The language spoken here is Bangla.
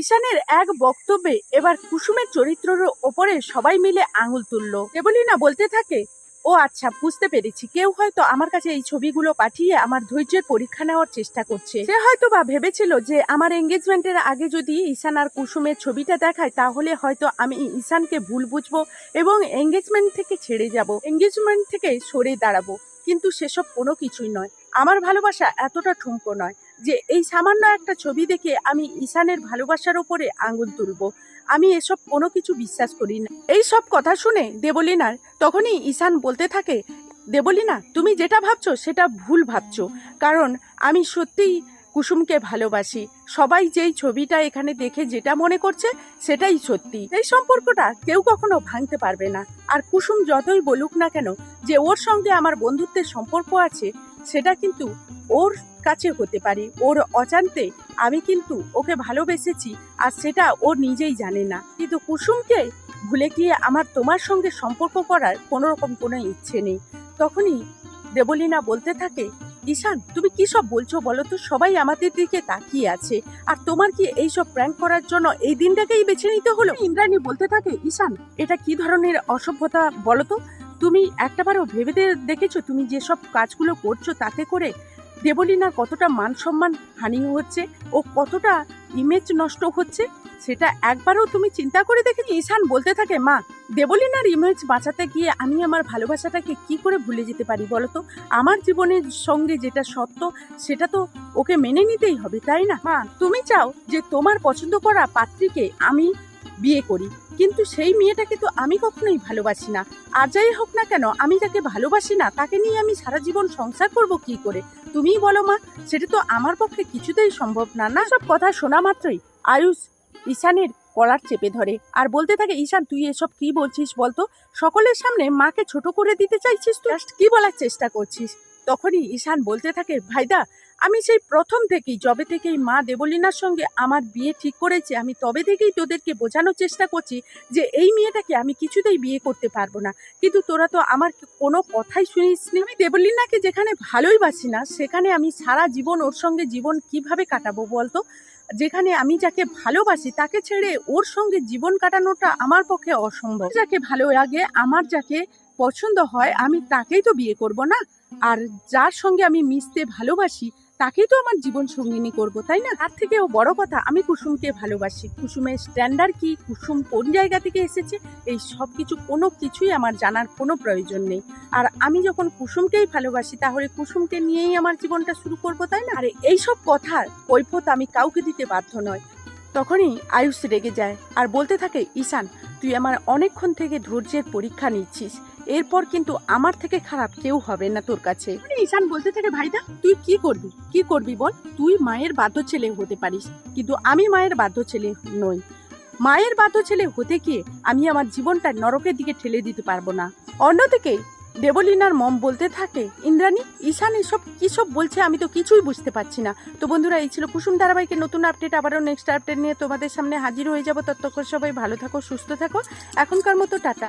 ঈশানের এক বক্তব্যে এবার কুসুমের চরিত্রের ওপরে সবাই মিলে আঙুল তুলল। না বলতে থাকে, ও আচ্ছা বুঝতে পেরেছি। কেউ হয়তো আমার কাছে এই ছবিগুলো পাঠিয়ে আমার ধৈর্যের পরীক্ষা নেওয়ার চেষ্টা করছে। সে হয়তো বা ভেবেছিল যে আমার এঙ্গেজমেন্টের আগে যদি ঈশান আর কুসুমের ছবিটা দেখায়, তাহলে হয়তো আমি ঈশানকে ভুল বুঝব এবং এঙ্গেজমেন্ট থেকে ছেড়ে যাব, এঙ্গেজমেন্ট থেকে সরে দাঁড়াবো। কিন্তু সেসব কোনো কিছুই নয়। আমার ভালোবাসা এতটা ঠুমকো নয়। যে এই সামান্য একটা ছবি দেখে আমি ঈশানের ভালোবাসার ওপরে আঙুল তুলব। আমি এসব কোনো কিছু বিশ্বাস করি না। এই সব কথা শুনে দেবলিনার তখনই ঈশান বলতে থাকে, দেবলিনা, তুমি যেটা ভাবছ সেটা ভুল ভাবছ। কারণ আমি সত্যিই কুসুমকে ভালোবাসি। সবাই যেই ছবিটা এখানে দেখে যেটা মনে করছে সেটাই সত্যি। এই সম্পর্কটা কেউ কখনো ভাঙতে পারবে না। আর কুসুম যতই বলুক না কেন যে ওর সঙ্গে আমার বন্ধুত্বের সম্পর্ক আছে সেটা কিন্তু ওর কাছে হতে পারে। ওর অজান্তে আমি কিন্তু ওকে ভালোবেসেছি আর সেটা ও নিজেই জানে না। কিন্তু কুসুমকে ভুলে গিয়ে আমার তোমার সঙ্গে সম্পর্ক করার কোনো রকম কোনো ইচ্ছে নেই। তখনই দেবলীনা বলতে থাকে, ঈশান, তুমি কি সব বলছো বলো তো? সবাই আমাদের দিকে তাকিয়ে আছে। আর তোমার কি এই সব প্র্যাঙ্ক করার জন্য এই দিনটাকেই বেছে নিতে হলো? ইন্দ্রাণী বলতে থাকে, ঈশান, এটা কি ধরনের অসভ্যতা বলো তো? তুমি একটাবারও ভেবে দেখেছ তুমি যেসব কাজগুলো করছ তাতে করে দেবলীনার কতটা মান সম্মান হানি হচ্ছে ও কতটা ইমেজ নষ্ট হচ্ছে? সেটা একবারও তুমি চিন্তা করে দেখেছি ঈশান বলতে থাকে, মা, দেবলীনার ইমেজ বাঁচাতে গিয়ে আমি আমার ভালোবাসাটাকে কি করে ভুলে যেতে পারি বলো তো? আমার জীবনের সঙ্গে যেটা সত্য সেটা তো ওকে মেনে নিতেই হবে, তাই না? মা, তুমি চাও যে তোমার পছন্দ করা পাত্রীকে আমি বিয়ে করি। কিন্তু সেই মেয়েটাকে তো আমি কখনোই ভালোবাসি না। আর যাই হোক না কেন, আমি যাকে ভালোবাসি না, তাকে নিয়ে আমি সারা জীবন সংসার করব কি করে? তুমিই বলো মা, সেটা তো আমার পক্ষে কিছুতেই সম্ভব না। না, সব কথা শোনা মাত্রই আয়ুষ ঈশানের কলার চেপে ধরে। আর বলতে থাকে, ঈশান, তুই এসব কি বলছিস বলতো? সকলের সামনে মাকে ছোট করে দিতে চাইছিস তুই? কি বলার চেষ্টা করছিস? তখনই ঈশান বলতে থাকে, ভাইদা আমি সেই প্রথম থেকেই, যবে থেকেই মা দেবলীনার সঙ্গে আমার বিয়ে ঠিক করেছে, আমি তবে থেকেই তোদেরকে বোঝানোর চেষ্টা করছি যে এই মেয়েটাকে আমি কিছুতেই বিয়ে করতে পারব না। কিন্তু তোরা তো আমার কোনো কথাই শুনিস নি। আমি দেবলীনাকে যেখানে ভালোই বাসি না, সেখানে আমি সারা জীবন ওর সঙ্গে জীবন কীভাবে কাটাবো বলতো? যেখানে আমি যাকে ভালোবাসি, তাকে ছেড়ে ওর সঙ্গে জীবন কাটানোটা আমার পক্ষে অসম্ভব। যাকে ভালো লাগে, আমার যাকে পছন্দ হয়, আমি তাকেই তো বিয়ে করব না? আর যার সঙ্গে আমি মিশতে ভালোবাসি তাকেই তো আমার জীবন সঙ্গিনী করব, তাই না? তার থেকেও বড় কথা, আমি কুসুমকে ভালোবাসি। কুসুমের স্ট্যান্ডার্ড কি? কুসুম কোন জায়গা থেকে এসেছে? এই সব কিছু কোনো কিছুই আমার জানার কোনো প্রয়োজন নেই। আর আমি যখন কুসুমকেই ভালোবাসি, তাহলে কুসুমকে নিয়েই আমার জীবনটা শুরু করব, তাই না? আরে, এইসব কথার কৈফত আমি কাউকে দিতে বাধ্য নয়। তখনই আয়ুষ রেগে যায় আর বলতে থাকে, ঈশান, তুই আমার অনেকক্ষণ থেকে ধৈর্যের পরীক্ষা নিচ্ছিস। এরপর কিন্তু আমার থেকে খারাপ কেউ হবে না তোর কাছে। মানে ঈশান বলতে থাকে, ভাইদা, তুই কি করবি? কি করবি বল? তুই মায়ের বাধ্য ছেলে হতে পারিস। কিন্তু আমি মায়ের বাধ্য ছেলে নই। মায়ের বাধ্য ছেলে হতে গিয়ে আমি আমার জীবনটা নরকের দিকে ঠেলে দিতে পারব না? অন্যদিকে দেবলীনার মম বলতে থাকে, ইন্দ্রাণী, ঈশান এসব কি সব বলছে আমি তো কিছুই বুঝতে পারছি না। তো বন্ধুরা, এই ছিল কুসুম ধারাবাহিকের নতুন আপডেট আবারও নেক্সট আপডেট নিয়ে তোমাদের সামনে হাজির হয়ে যাব। ততক্ষণ সবাই ভালো থাকো, সুস্থ থাকো। এখনকার মতো টাটা।